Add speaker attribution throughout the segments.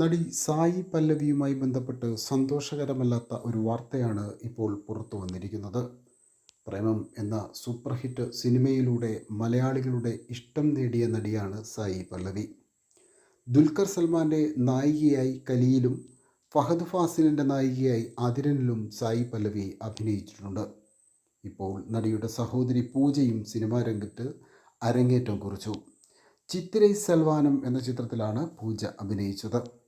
Speaker 1: നടി സായി പല്ലവിയുമായി ബന്ധപ്പെട്ട് സന്തോഷകരമല്ലാത്ത ഒരു വാർത്തയാണ് ഇപ്പോൾ പുറത്തു വന്നിരിക്കുന്നത്. പ്രേമം എന്ന സൂപ്പർ ഹിറ്റ് സിനിമയിലൂടെ മലയാളികളുടെ ഇഷ്ടം നേടിയ നടിയാണ് സായി പല്ലവി. ദുൽഖർ സൽമാന്റെ നായികയായി കലിയിലും ഫഹദ് ഫാസിലിന്റെ നായികയായി അതിരനിലും സായി പല്ലവി അഭിനയിച്ചിട്ടുണ്ട്. ഇപ്പോൾ നടിയുടെ സഹോദരി പൂജയും സിനിമാ രംഗത്ത് അരങ്ങേറ്റം കുറിച്ചു. ചിത്തിരൈ സൽവാനം എന്ന ചിത്രത്തിലാണ് പൂജ അഭിനയിച്ചത്.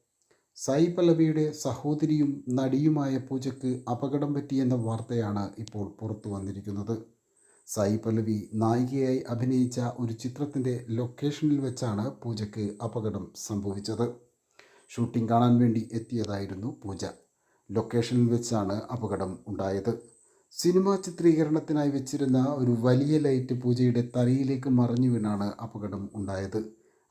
Speaker 1: സായി പല്ലവിയുടെ സഹോദരിയും നടിയുമായ പൂജയ്ക്ക് അപകടം പറ്റിയെന്ന വാർത്തയാണ് ഇപ്പോൾ പുറത്തു വന്നിരിക്കുന്നത്. സായി പല്ലവി നായികയായി അഭിനയിച്ച ഒരു ചിത്രത്തിന്റെ ലൊക്കേഷനിൽ വെച്ചാണ് പൂജയ്ക്ക് അപകടം സംഭവിച്ചത്. ഷൂട്ടിംഗ് കാണാൻ വേണ്ടി എത്തിയതായിരുന്നു പൂജ. ലൊക്കേഷനിൽ വെച്ചാണ് അപകടം ഉണ്ടായത്. സിനിമാ ചിത്രീകരണത്തിനായി വെച്ചിരുന്ന ഒരു വലിയ ലൈറ്റ് പൂജയുടെ തലയിലേക്ക് മറിഞ്ഞു വീണാണ് അപകടം ഉണ്ടായത്.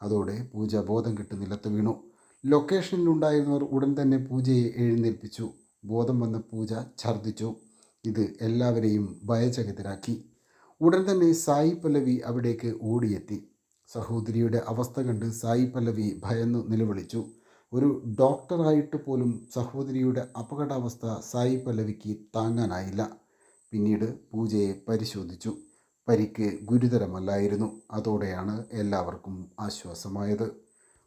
Speaker 1: അതോടെ പൂജ ബോധം കെട്ട് നിലത്ത് വീണു. ലൊക്കേഷനിലുണ്ടായിരുന്നവർ ഉടൻ തന്നെ പൂജയെ എഴുന്നേൽപ്പിച്ചു. ബോധം വന്ന പൂജ ഛർദ്ദിച്ചു. ഇത് എല്ലാവരെയും ഭയചകിതരാക്കി. ഉടൻ തന്നെ സായി പല്ലവി അവിടേക്ക് ഓടിയെത്തി. സഹോദരിയുടെ അവസ്ഥ കണ്ട് സായി പല്ലവി ഭയന്നു നിലവിളിച്ചു. ഒരു ഡോക്ടറായിട്ട് പോലും സഹോദരിയുടെ അപകടാവസ്ഥ സായി പല്ലവിക്ക് താങ്ങാനായില്ല. പിന്നീട് പൂജയെ പരിശോധിച്ചു. പരിക്ക് ഗുരുതരമല്ലായിരുന്നു. അതോടെയാണ് എല്ലാവർക്കും ആശ്വാസമായത്.